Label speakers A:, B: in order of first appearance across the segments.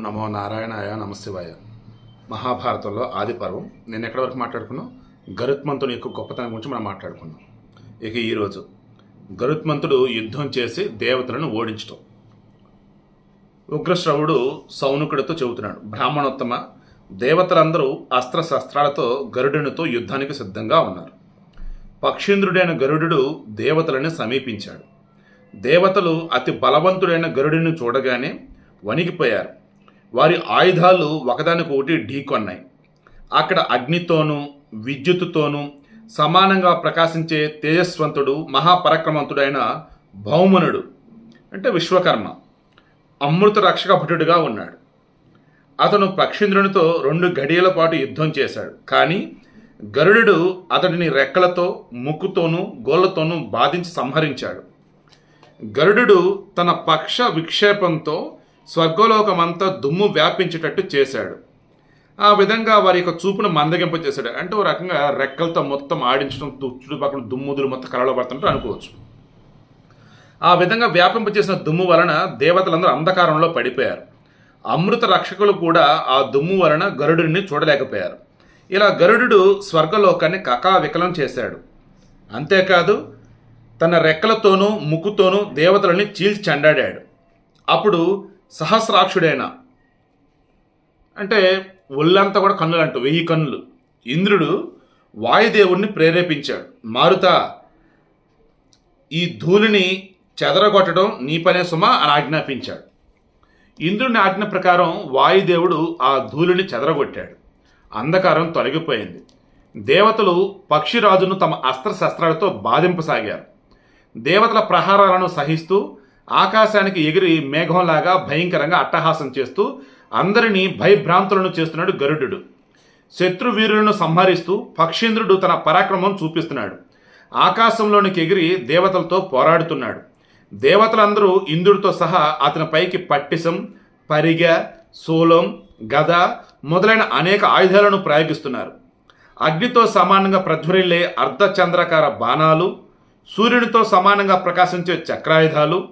A: నమో నారాయణాయ నమశివాయ. మహాభారతంలో ఆది పర్వం. నేను ఎక్కడి వరకు మాట్లాడుకున్నాం గరుత్మంతుని యొక్క గొప్పతనం గురించి మనం మాట్లాడుకున్నాం. ఇక ఈరోజు గరుత్మంతుడు యుద్ధం చేసి దేవతలను ఓడించటం. ఉగ్రశ్రవుడు సౌనుకుడితో చెబుతున్నాడు బ్రాహ్మణోత్తమ దేవతలందరూ అస్త్రశస్త్రాలతో గరుడునితో యుద్ధానికి సిద్ధంగా ఉన్నారు. పక్షీంద్రుడైన గరుడు దేవతలను సమీపించాడు. దేవతలు అతి బలవంతుడైన గరుడిని చూడగానే వణికిపోయారు. వారి ఆయుధాలు ఒకదానికొకటి ఢీకొన్నాయి. అక్కడ అగ్నితోనూ విద్యుత్తుతోనూ సమానంగా ప్రకాశించే తేజస్వంతుడు మహాపరాక్రమంతుడైన భౌమనుడు అంటే విశ్వకర్మ అమృత రక్షక భటుడుగా ఉన్నాడు. అతను పక్షింద్రునితో రెండు గడియల పాటు యుద్ధం చేశాడు. కానీ గరుడు అతడిని రెక్కలతో ముక్కుతోనూ గోళ్ళతోనూ బాధించి సంహరించాడు. గరుడు తన పక్ష విక్షేపంతో స్వర్గలోకమంతా దుమ్ము వ్యాపించేటట్టు చేశాడు. ఆ విధంగా వారి యొక్క చూపును మందగింప చేశాడు. అంటే ఒక రకంగా రెక్కలతో మొత్తం ఆడించడం దు- చుట్టుపక్కల దుమ్ముదులు మొత్తం కళలో పడుతుంటే అనుకోవచ్చు. ఆ విధంగా వ్యాపింప చేసిన దుమ్ము వలన దేవతలందరూ అంధకారంలో పడిపోయారు. అమృత రక్షకులు కూడా ఆ దుమ్ము వలన గరుడుని చూడలేకపోయారు. ఇలా గరుడు స్వర్గలోకాన్ని కకావికలం చేశాడు. అంతేకాదు తన రెక్కలతోనూ ముక్కుతోనూ దేవతలని చీల్చి చెండాడాడు. అప్పుడు సహస్రాక్షుడైన. అంటే ఒళ్ళంతా కూడా కన్నులు అంటూ వెయ్యి కన్నులు. ఇంద్రుడు వాయుదేవుణ్ణి ప్రేరేపించాడు. మారుత ఈ ధూళిని చెదరగొట్టడం నీ పనే సుమ అని ఆజ్ఞాపించాడు. ఇంద్రుని ఆజ్ఞ ప్రకారం వాయుదేవుడు ఆ ధూళిని చెదరగొట్టాడు. అంధకారం తొలగిపోయింది. దేవతలు పక్షిరాజును తమ అస్త్రశస్త్రాలతో బాధింపసాగారు. దేవతల ప్రహారాలను సహిస్తూ ఆకాశానికి ఎగిరి మేఘంలాగా భయంకరంగా అట్టహాసం చేస్తూ అందరినీ భయభ్రాంతులను చేస్తున్నాడు గరుడు శత్రువీరులను సంహరిస్తూ పక్షేంద్రుడు తన పరాక్రమం చూపిస్తున్నాడు. ఆకాశంలోనికి ఎగిరి దేవతలతో పోరాడుతున్నాడు. దేవతలందరూ ఇంద్రుడితో సహా అతని పైకి పట్టిసం పరిగ శూలం గద మొదలైన అనేక ఆయుధాలను ప్రయోగిస్తున్నారు. అగ్నితో సమానంగా ప్రజ్వరిల్లే అర్ధచంద్రకార బాణాలు సూర్యునితో సమానంగా ప్రకాశించే చక్రాయుధాలు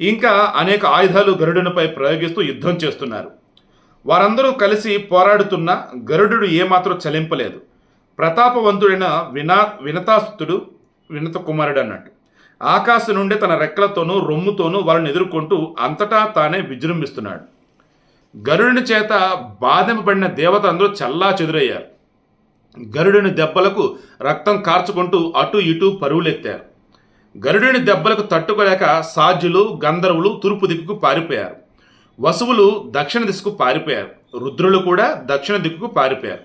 A: ఇంకా అనేక ఆయుధాలు గరుడునిపై ప్రయోగిస్తూ యుద్ధం చేస్తున్నారు. వారందరూ కలిసి పోరాడుతున్న గరుడు ఏమాత్రం చలింపలేదు. ప్రతాపవంతుడైన వినా వినతాస్తుడు వినత కుమారుడు అన్నట్టు ఆకాశం నుండి తన రెక్కలతోనూ రొమ్ముతోనూ వాళ్ళని ఎదుర్కొంటూ అంతటా తానే విజృంభిస్తున్నాడు. గరుడిని చేత బాధింపబడిన దేవత అందరూ చల్లా చెదురయ్యారు గరుడిని దెబ్బలకు రక్తం కార్చుకుంటూ అటు ఇటు పరువులెత్తారు. గరుడిని దెబ్బలకు తట్టుకోలేక సాధ్యులు గంధర్వులు తూర్పు దిక్కుకు పారిపోయారు. వసువులు దక్షిణ దిశకు పారిపోయారు. రుద్రులు కూడా దక్షిణ దిక్కుకు పారిపోయారు.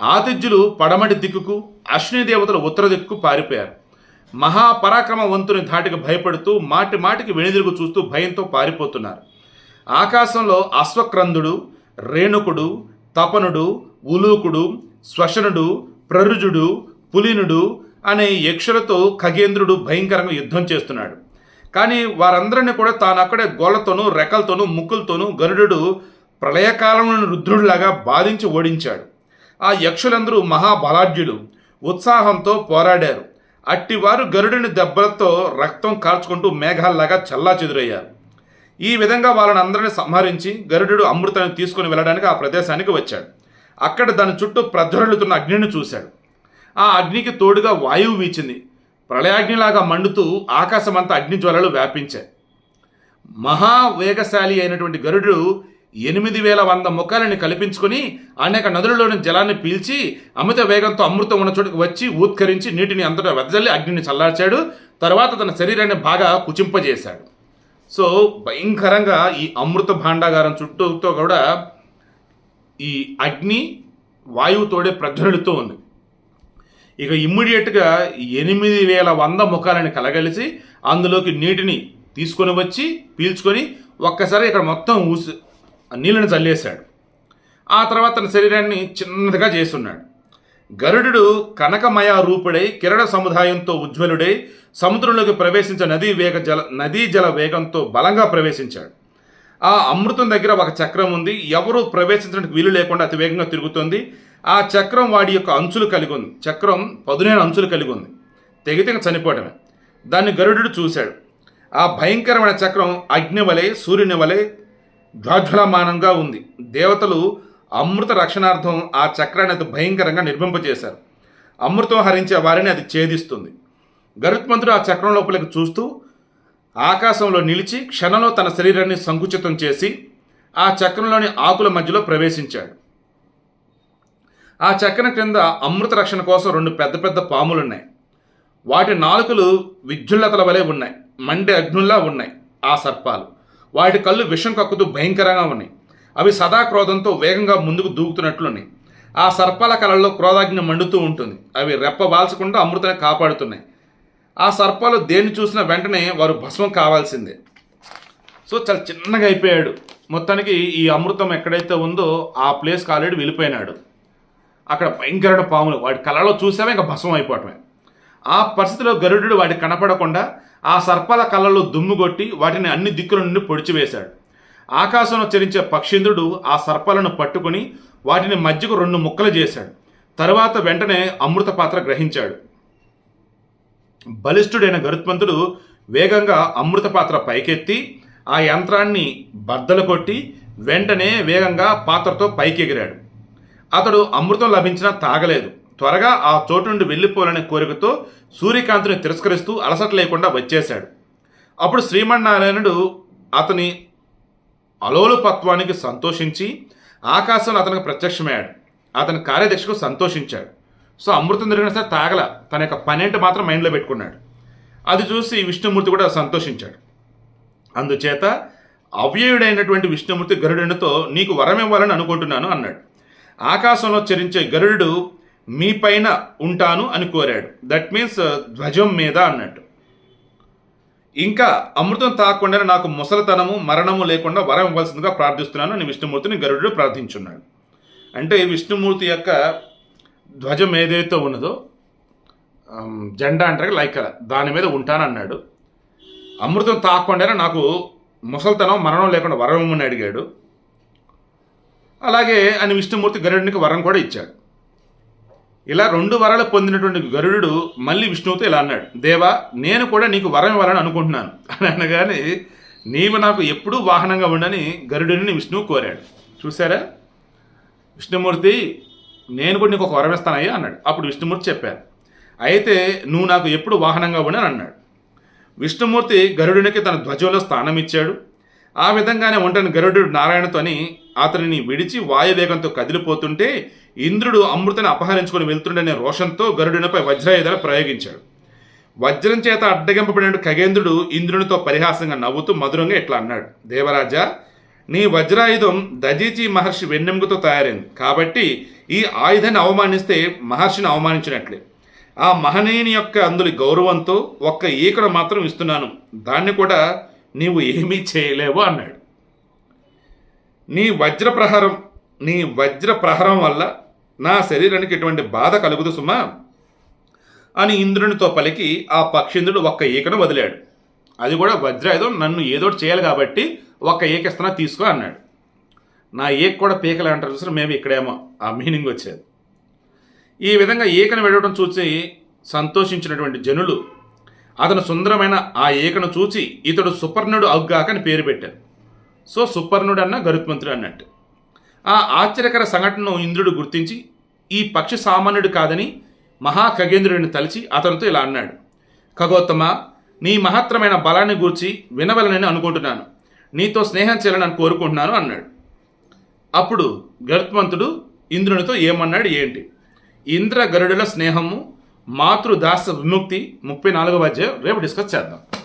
A: ఆతిథ్యులు పడమటి దిక్కుకు అశ్విని దేవతలు ఉత్తర దిక్కుకు పారిపోయారు. మహాపరాక్రమవంతుని ధాటికి భయపడుతూ మాటి మాటికి వెనుదిరుగు చూస్తూ భయంతో పారిపోతున్నారు. ఆకాశంలో అశ్వక్రందుడు రేణుకుడు తపనుడు ఉలూకుడు శ్వశనుడు ప్రరుజుడు పులినుడు అనే యక్షులతో ఖగేంద్రుడు భయంకరంగా యుద్ధం చేస్తున్నాడు. కానీ వారందరినీ కూడా తాను అక్కడే గోళ్ళతోనూ రెక్కలతోనూ ముక్కులతోనూ గరుడు ప్రళయకాలంలోని రుద్రుడిలాగా బాధించి ఓడించాడు. ఆ యక్షులందరూ మహాబలాఢ్యులు. ఉత్సాహంతో పోరాడారు. అట్టివారు గరుడిని దెబ్బలతో రక్తం కార్చుకుంటూ మేఘాల్లాగా చల్లా చెదురయ్యారు ఈ విధంగా వాళ్ళని అందరిని సంహరించి గరుడు అమృతాన్ని తీసుకుని వెళ్ళడానికి ఆ ప్రదేశానికి వచ్చాడు. అక్కడ దాని చుట్టూ ప్రజ్వరులుతున్న అగ్నిని చూశాడు. ఆ అగ్నికి తోడుగా వాయువు వీచింది. ప్రళయాగ్నిలాగా మండుతూ ఆకాశమంతా అగ్ని జ్వలలు వ్యాపించాయి. మహావేగశాలి అయినటువంటి గరుడు ఎనిమిది వేల వంద ముఖాలని కల్పించుకుని అనేక నదులలోని జలాన్ని పీల్చి అమిత వేగంతో అమృతం ఉన్న చోటుకు వచ్చి ఊత్కరించి నీటిని అంతటా వెదజల్లి అగ్నిని చల్లార్చాడు. తర్వాత తన శరీరాన్ని బాగా కుచింపజేశాడు. సో భయంకరంగా ఈ అమృత భాండాగారం చుట్టూతో కూడా ఈ అగ్ని వాయువుతోడే ప్రజ్వలుతూ ఉంది. ఇక ఇమ్మీడియట్గా ఎనిమిది వేల వంద ముఖాలని కలగలిసి అందులోకి నీటిని తీసుకొని వచ్చి పీల్చుకొని ఒక్కసారి ఇక్కడ మొత్తం ఊసి నీళ్ళని చల్లేశాడు. ఆ తర్వాత తన శరీరాన్ని చిన్నదిగా చేస్తున్నాడు. గరుడు కనకమయ రూపుడై కిరణ సముదాయంతో ఉజ్వలుడై సముద్రంలోకి ప్రవేశించే నదీ వేగ జల నదీ జల వేగంతో బలంగా ప్రవేశించాడు. ఆ అమృతం దగ్గర ఒక చక్రం ఉంది. ఎవరు ప్రవేశించడానికి వీలు లేకుండా అతి వేగంగా తిరుగుతుంది. ఆ చక్రం వాడి యొక్క అంచులు కలిగి ఉంది. చక్రం పదునైన అంచులు కలిగి ఉంది. తెగితే చనిపోవటమే. దాన్ని గరుడు చూశాడు. ఆ భయంకరమైన చక్రం అగ్ని వలె సూర్యుని వలె జ్వాజ్వలమానంగా ఉంది. దేవతలు అమృత రక్షణార్థం ఆ చక్రాన్ని అది భయంకరంగా నిర్మింపజేశారు. అమృతం హరించే వారిని అది ఛేదిస్తుంది. గరుత్మంతుడు ఆ చక్రం లోపలికి చూస్తూ ఆకాశంలో నిలిచి క్షణంలో తన శరీరాన్ని సంకుచితం చేసి ఆ చక్రంలోని ఆకుల మధ్యలో ప్రవేశించాడు. ఆ చక్కెర క్రింద అమృత రక్షణ కోసం రెండు పెద్ద పెద్ద పాములున్నాయి. వాటి నాలుకలు విద్యుల్లతల వలె ఉన్నాయి. మండే అగ్నుల్లా ఉన్నాయి ఆ సర్పాలు. వాటి కళ్ళు విషం కక్కుతూ భయంకరంగా ఉన్నాయి. అవి సదా క్రోధంతో వేగంగా ముందుకు దూకుతున్నట్లున్నాయి. ఆ సర్పాల కళల్లో క్రోధాగ్ని మండుతూ ఉంటుంది. అవి రెప్ప వాల్చకుండా అమృతాన్ని కాపాడుతున్నాయి. ఆ సర్పాలు దేన్ని చూసినా వెంటనే వారు భస్మం కావాల్సిందే. సో చాలా చిన్నగా అయిపోయాడు. మొత్తానికి ఈ అమృతం ఎక్కడైతే ఉందో ఆ ప్లేస్కి ఆల్రెడీ వెళ్ళిపోయినాడు. అక్కడ భయంకరమైన పాములు. వాటి కళలో చూసామే ఇంకా భస్మం అయిపోవటమే. ఆ పరిస్థితిలో గరుడు వాటి కనపడకుండా ఆ సర్పాల కళ్ళలో దుమ్ము కొట్టి వాటిని అన్ని దిక్కుల నుండి పొడిచివేశాడు ఆకాశంలో చరించే పక్షింద్రుడు ఆ సర్పాలను పట్టుకుని వాటిని మధ్యకు రెండు ముక్కలు చేశాడు. తరువాత వెంటనే అమృత పాత్ర గ్రహించాడు. బలిష్ఠుడైన గరుత్మంతుడు వేగంగా అమృత పాత్ర పైకెత్తి ఆ యంత్రాన్ని బద్దలు కొట్టి వెంటనే వేగంగా పాత్రతో పైకి ఎగిరాడు అతడు అమృతం లభించినా తాగలేదు. త్వరగా ఆ చోటు నుండి వెళ్ళిపోవాలనే కోరికతో సూర్యకాంతిని తిరస్కరిస్తూ అలసట లేకుండా వచ్చేశాడు. అప్పుడు శ్రీమన్నారాయణుడు అతని అలోలుపత్వానికి సంతోషించి ఆకాశంలో అతనికి ప్రత్యక్షమయ్యాడు. అతని కార్యదర్శకు సంతోషించాడు. సో అమృతం దొరికిన సరే తాగల. తన యొక్క పనేంటి మాత్రం మైండ్లో పెట్టుకున్నాడు. అది చూసి విష్ణుమూర్తి కూడా సంతోషించాడు. అందుచేత అవ్యయుడైనటువంటి విష్ణుమూర్తి గరుడునితో నీకు వరం ఇవ్వాలని అనుకుంటున్నాను అన్నాడు. ఆకాశంలో చరించే గరుడు మీ పైన ఉంటాను అని కోరాడు. దట్ మీన్స్ uh, ధ్వజం మీద అన్నట్టు. ఇంకా అమృతం తాకుండా నాకు ముసలితనము మరణము లేకుండా వరం ఇవ్వాల్సిందిగా ప్రార్థిస్తున్నాను. అని విష్ణుమూర్తిని గరుడు ప్రార్థించున్నాడు. అంటే విష్ణుమూర్తి యొక్క ధ్వజం ఏదైతే ఉన్నదో um, జెండా అంటారు లైక్ దాని మీద ఉంటానన్నాడు అమృతం తాగకుండా నాకు ముసలితనం మరణం లేకుండా వరం ఇవ్వమని అడిగాడు. అలాగే అని విష్ణుమూర్తి గరుడికి వరం కూడా ఇచ్చాడు. ఇలా రెండు వరాలు పొందినటువంటి గరుడు మళ్ళీ విష్ణువుతో ఇలా అన్నాడు దేవా నేను కూడా నీకు వరం ఇవ్వాలని అనుకుంటున్నాను. అని అనగానే నీవు నాకు ఎప్పుడూ వాహనంగా ఉండని గరుడిని విష్ణువు కోరాడు. చూసారా విష్ణుమూర్తి నేను కూడా నీకు ఒక వరం ఇస్తానయ్యా అన్నాడు. అప్పుడు విష్ణుమూర్తి చెప్పారు అయితే నువ్వు నాకు ఎప్పుడు వాహనంగా ఉండని అన్నాడు. విష్ణుమూర్తి గరుడునికి తన ధ్వజంలో స్థానం ఇచ్చాడు. ఆ విధంగానే ఉంటని గరుడు నారాయణతోని అతనిని విడిచి వాయువేగంతో కదిలిపోతుంటే ఇంద్రుడు అమృతను అపహరించుకొని వెళ్తుండనే రోషంతో గరుడునిపై వజ్రాయుధాలు ప్రయోగించాడు. వజ్రం చేత అడ్డగింపబడిన ఖగేంద్రుడు ఇంద్రునితో పరిహాసంగా నవ్వుతూ మధురంగా ఇట్లా అన్నాడు. దేవరాజా నీ వజ్రాయుధం దజీచి మహర్షి వెన్నెముకతో తయారైంది. కాబట్టి ఈ ఆయుధాన్ని అవమానిస్తే మహర్షిని అవమానించినట్లే. ఆ మహనీయుని యొక్క అందులి గౌరవంతో ఒక్క ఈకను మాత్రం ఇస్తున్నాను. దాన్ని కూడా నీవు ఏమీ చేయలేవు అన్నాడు. నీ వజ్ర ప్రహారం నీ వజ్ర ప్రహారం వల్ల నా శరీరానికి ఎటువంటి బాధ కలుగుదు సుమా? అని ఇంద్రునితో పలికి ఆ పక్షింద్రుడు ఒక్క ఈకను వదిలాడు. అది కూడా వజ్రాయుధం నన్ను ఏదో చేయాలి కాబట్టి ఒక్క ఈక తీసుకో అన్నాడు. నా ఏక కూడా పీకలే అంటారు మేము ఇక్కడేమో ఆ మీనింగ్ వచ్చేది. ఈ విధంగా ఈకను వెళ్ళడం చూసి సంతోషించినటువంటి జనులు అతను సుందరమైన ఆ ఏకను చూచి ఇతడు సుపర్ణుడు అగ్గాక అని పేరు పెట్టారు. సో సుపర్ణుడు అన్న గరుత్మంతుడు అన్నట్టు. ఆ ఆశ్చర్యకర సంఘటనను ఇంద్రుడు గుర్తించి ఈ పక్షి సామాన్యుడు కాదని మహాఖగేంద్రుడిని తలిచి అతనితో ఇలా అన్నాడు. ఖగోత్తమ నీ మహత్తరమైన బలాన్ని గూర్చి వినవలనని అనుకుంటున్నాను. నీతో స్నేహం చేయాలని కోరుకుంటున్నాను అన్నాడు. అప్పుడు గరుత్మంతుడు ఇంద్రునితో ఏమన్నాడు ఏంటి? ఇంద్ర గరుడుల స్నేహము మాతృదాస విముక్తి ముప్పై నాలుగవ అధ్యాయం. రేపు డిస్కస్ చేద్దాం.